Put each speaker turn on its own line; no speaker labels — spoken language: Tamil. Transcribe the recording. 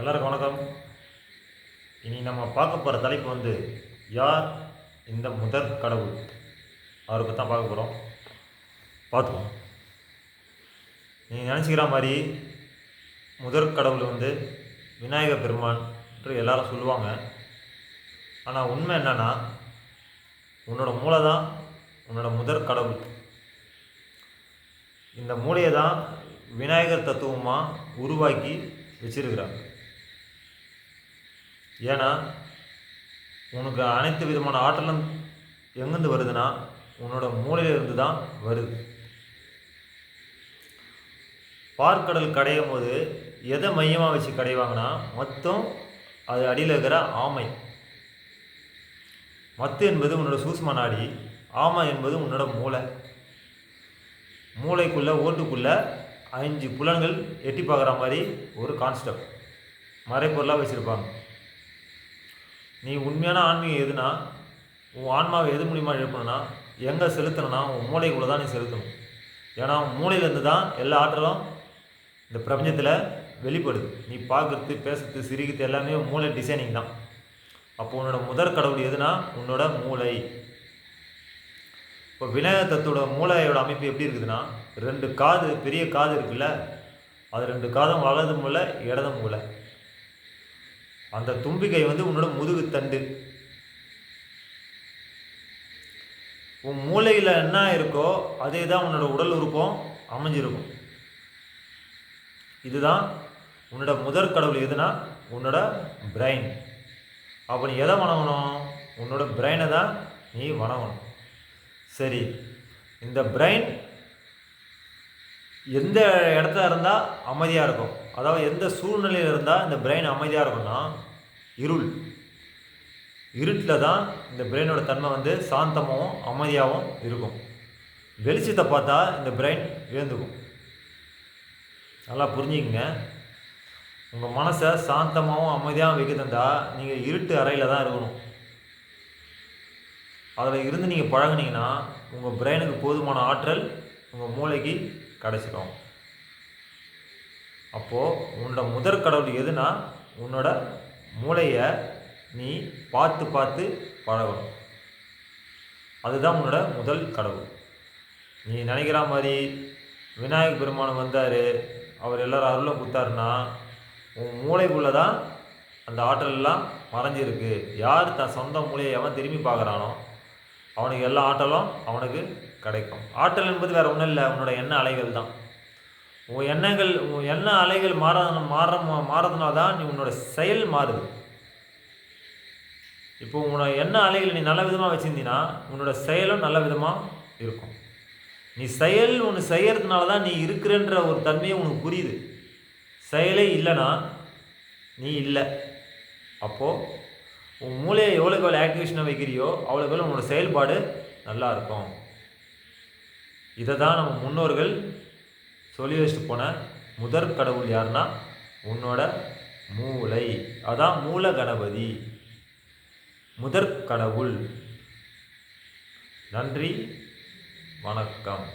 எல்லாருக்கும் வணக்கம். இனி நம்ம பார்க்க போகிற தலைப்பு வந்து யார் இந்த முதற் கடவுள்? அவரை பற்றி தான் பார்க்க போகிறோம் பார்த்துக்கோம் நீங்கள் நினச்சிக்கிற மாதிரி முதற் கடவுள் வந்து விநாயகர் பெருமான் என்று எல்லாரும் சொல்லுவாங்க. ஆனால் உண்மை என்னென்னா உன்னோட மூளை தான் உன்னோட முதற் கடவுள். இந்த மூளையை தான் விநாயகர் தத்துவமாக உருவாக்கி வச்சிருக்கிறாங்க. ஏன்னா உனக்கு அனைத்து விதமான ஆற்றலும் எங்கேருந்து வருதுன்னா உன்னோட மூளையிலிருந்து தான் வருது. பார்க்கடல் கடையும் போது எதை மையமாக வச்சு கடைவாங்கன்னா மொத்தம் அது அடியில் இருக்கிற ஆமை. மத்து என்பது உன்னோட சூஸ்ம நாடி ஆமை என்பது உன்னோட மூளை. மூளைக்குள்ளே ஓட்டுக்குள்ளே அஞ்சு புலன்கள் எட்டி பார்க்குற மாதிரி ஒரு கான்ஸ்டப்ட் மறைப்பொருளாக வச்சுருப்பாங்க. நீ உண்மையான ஆன்மீகம் எதுனா உன் ஆன்மாவை எது மூலியமாக எழுப்பணும்னா எங்கே செலுத்தணும்னா உன் மூளைக்குள்ளே தான் நீ செலுத்தணும். ஏன்னா உன் மூளையிலேருந்து தான் எல்லா ஆற்றலும் இந்த பிரபஞ்சத்தில் வெளிப்படுது. நீ பார்க்குறது பேசுறது சிரிக்கிறது எல்லாமே மூளை டிசைனிங் தான். அப்போ உன்னோட முதற் கடவுள் எதுனா உன்னோட மூளை. இப்போ விநாயகர் தத்தோட மூளையோட அமைப்பு எப்படி இருக்குதுன்னா ரெண்டு காது பெரிய காது இருக்குல்ல அது ரெண்டு காதும் வலது மூளை இடது மூளை. அந்த தும்பிக்கை வந்து உன்னோட முதுகு தண்டு. உன் மூளையில் என்ன இருக்கோ அதே தான் உன்னோட உடல் உறுப்பம் அமைஞ்சிருக்கும். இதுதான் உன்னோட முதற் கடவுள் எதுனா? உன்னோட பிரெயின் அப்போ நீ எதை வணங்கணும்? உன்னோட பிரெயினை தான் நீ வணங்கணும். சரி இந்த பிரெயின் எந்த இடத்துல இருந்தால் அமைதியாக இருக்கும்? அதாவது எந்த சூழ்நிலையில் இருந்தால் இந்த பிரெயின் அமைதியாக இருக்கும்னா இருள். இருட்டில் தான் இந்த பிரெயினோட தன்மை வந்து சாந்தமாகவும் அமைதியாகவும் இருக்கும். வெளிச்சத்தை பார்த்தா இந்த பிரெயின் எழுந்துக்கும். நல்லா புரிஞ்சுக்கங்க. உங்கள் மனசை சாந்தமாகவும் அமைதியாகவும் வைக்க தந்தால் நீங்கள் இருட்டு அறையில் தான் இருக்கணும். அதில் இருந்து நீங்கள் பழகுனீங்கன்னா உங்கள் பிரெயினுக்கு போதுமான ஆற்றல் உங்கள் மூளைக்கு கிடச்சிடும் அப்போது உன்னோட முதற் கடவுள் எதுனா உன்னோட மூளையை நீ பார்த்து பார்த்து பழகணும். அதுதான் உன்னோட முதல் கடவுள். நீ நினைக்கிற மாதிரி விநாயகர் பெருமான் வந்தார் அவர் எல்லோரும் அருளும் கொடுத்தாருன்னா உன் மூளைக்குள்ளே தான் அந்த ஆற்றலெல்லாம் மறைஞ்சிருக்கு. யார் தன் சொந்த மூளையை எவன் திரும்பி பார்க்குறானோ அவனுக்கு எல்லா ஆற்றலும் அவனுக்கு கிடைக்கும். ஆற்றல் என்பது வேறு ஒன்றும் இல்லை உன்னோட எண்ண அலைகள் தான். உன் எண்ணங்கள் உன் எண்ண அலைகள் மாற மாற மாறதுனால தான் நீ உன்னோட செயல் மாறுது. இப்போ உன்னோட எண்ண அலைகள் நீ நல்ல விதமாக வச்சுருந்தீங்கன்னா உன்னோட செயலும் நல்ல விதமாக இருக்கும். நீ செயல் ஒன்று செய்கிறதுனால தான் நீ இருக்கிறன்ற ஒரு தன்மையை உனக்கு புரியுது. செயலே இல்லைன்னா நீ இல்லை. அப்போது உன் மூளையை எவ்வளோக்கு எவ்வளோ ஆக்டிவேஷனாக வைக்கிறியோ அவ்வளோக்கு எவ்வளோ உன்னோட செயல்பாடு நல்லாயிருக்கும் இதை தான் நம்ம முன்னோர்கள் சொல்லி வச்சுட்டு போன முதற் கடவுள் யாருன்னா உன்னோட மூளை. அதான் மூல கணபதி. முதற் கடவுள். நன்றி வணக்கம்.